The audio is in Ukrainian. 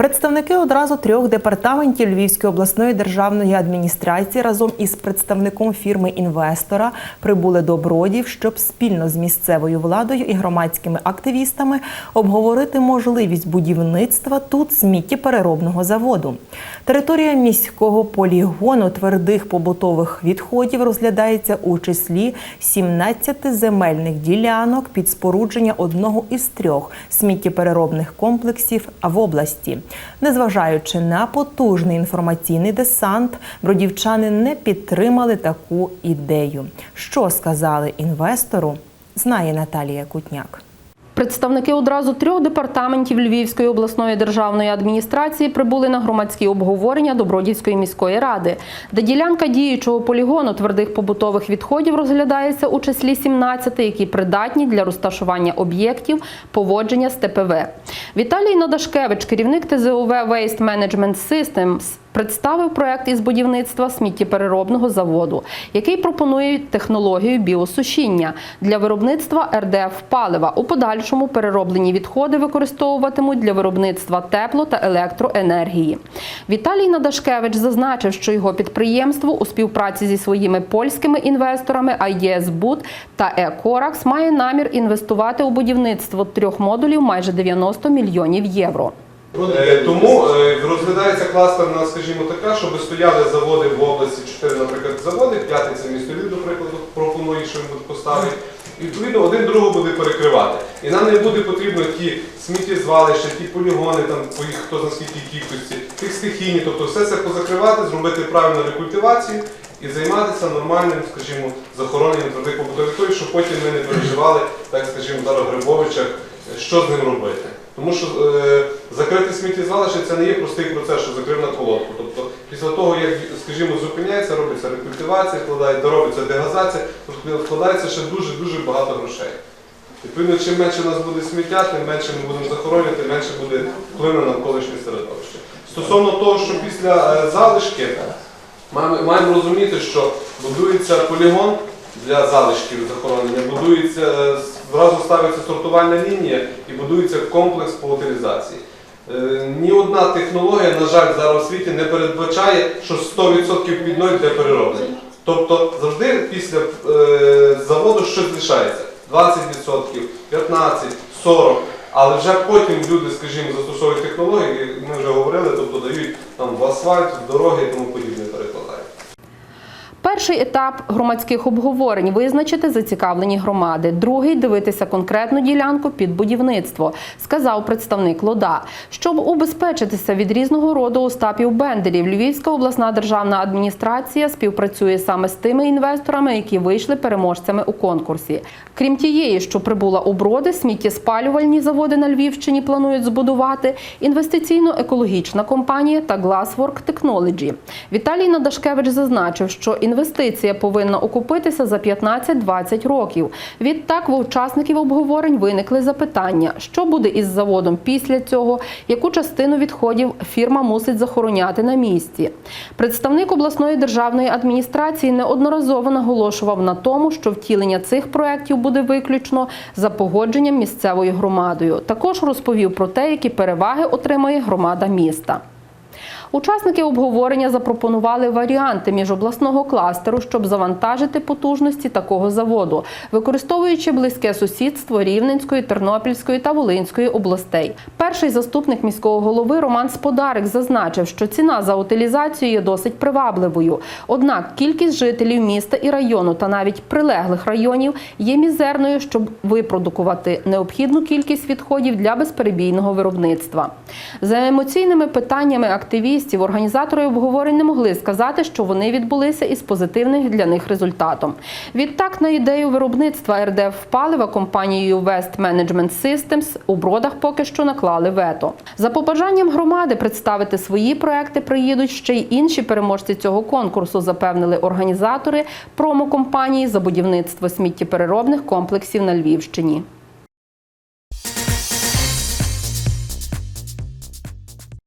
Представники одразу трьох департаментів Львівської обласної державної адміністрації разом із представником фірми інвестора прибули до Бродів, щоб спільно з місцевою владою і громадськими активістами обговорити можливість будівництва тут сміттєпереробного заводу. Територія міського полігону твердих побутових відходів розглядається у числі 17 земельних ділянок під спорудження одного із трьох сміттєпереробних комплексів в області. Незважаючи на потужний інформаційний десант, бродівчани не підтримали таку ідею. Що сказали інвестору, знає Наталія Кутняк. Представники одразу трьох департаментів Львівської обласної державної адміністрації прибули на громадські обговорення Добродівської міської ради, де ділянка діючого полігону твердих побутових відходів розглядається у числі 17, які придатні для розташування об'єктів поводження з ТПВ. Віталій Надашкевич, керівник ТЗОВ Waste Management Systems, представив проект із будівництва сміттєпереробного заводу, який пропонує технологію біосушіння для виробництва РДФ палива. У подальшому перероблені відходи використовуватимуть для виробництва тепло та електроенергії. Віталій Надашкевич зазначив, що його підприємство у співпраці зі своїми польськими інвесторами IDS Bud та Екоракс має намір інвестувати у будівництво трьох модулів майже 90 мільйонів євро. Е, Тому е, розглядається кластерна, скажімо така, щоб стояли заводи в області, чотири, наприклад, заводи, п'ятий це місто Львів, до прикладу, пропонує, що він буде поставити. І відповідно один другого буде перекривати. І нам не буде потрібно ті сміттєзвалища, ті полігони, там по їх хто за скільки кількості, тих стихійні, тобто все це позакривати, зробити правильну рекультивацію і займатися нормальним, скажімо, захороненням твердих побутових щоб потім ми не переживали, так скажімо, зараз Грибовичах, що з ним робити. Тому що е, закрити сміттєзвалище це не є простий процес, що закрив на колодку. Тобто після того, як, скажімо, зупиняється, робиться рекультивація, вкладає, доробиться дегазація, тобто вкладається ще дуже-дуже багато грошей. Відповідно, чим менше у нас буде сміття, тим менше ми будемо захоронювати, менше буде вплив на навколишнє середовище. Стосовно того, що після е, залишки маємо розуміти, що будується полігон для залишків захоронення, будується, е, зразу ставиться сортувальна лінія і будується комплекс по утилізації. Е, Ні одна технологія, на жаль, зараз у світі не передбачає, що 100% під для перероблення. Тобто завжди після е, заводу щось лишається. 20%, 15%, 40%. Але вже потім люди, скажімо, застосовують технології, ми вже говорили, тобто дають там в асфальт, в дороги і тому подібне. Перший етап громадських обговорень визначити зацікавлені громади. Другий дивитися конкретну ділянку під будівництво, сказав представник Лода. Щоб убезпечитися від різного роду остапів бендерів, Львівська обласна державна адміністрація співпрацює саме з тими інвесторами, які вийшли переможцями у конкурсі. Крім тієї, що прибула у броди, сміттєспалювальні заводи на Львівщині планують збудувати інвестиційно-екологічна компанія та Glasswork Technology. Віталій Надашкевич зазначив, що інвестиція повинна окупитися за 15-20 років. Відтак в учасників обговорень виникли запитання, що буде із заводом після цього, яку частину відходів фірма мусить захороняти на місці. Представник обласної державної адміністрації неодноразово наголошував на тому, що втілення цих проєктів буде виключно за погодженням місцевою громадою. Також розповів про те, які переваги отримає громада міста. Учасники обговорення запропонували варіанти міжобласного кластеру, щоб завантажити потужності такого заводу, використовуючи близьке сусідство Рівненської, Тернопільської та Волинської областей. Перший заступник міського голови Роман Сподарик зазначив, що ціна за утилізацію є досить привабливою. Однак кількість жителів міста і району та навіть прилеглих районів є мізерною, щоб випродукувати необхідну кількість відходів для безперебійного виробництва. За емоційними питаннями активістів організатори обговорень не могли сказати, що вони відбулися із позитивних для них результатом. Відтак, на ідею виробництва РДФ палива компанією West Management Systems у бродах поки що наклали вето. За побажанням громади представити свої проекти приїдуть ще й інші переможці цього конкурсу, запевнили організатори промокомпанії за будівництво сміттєпереробних комплексів на Львівщині.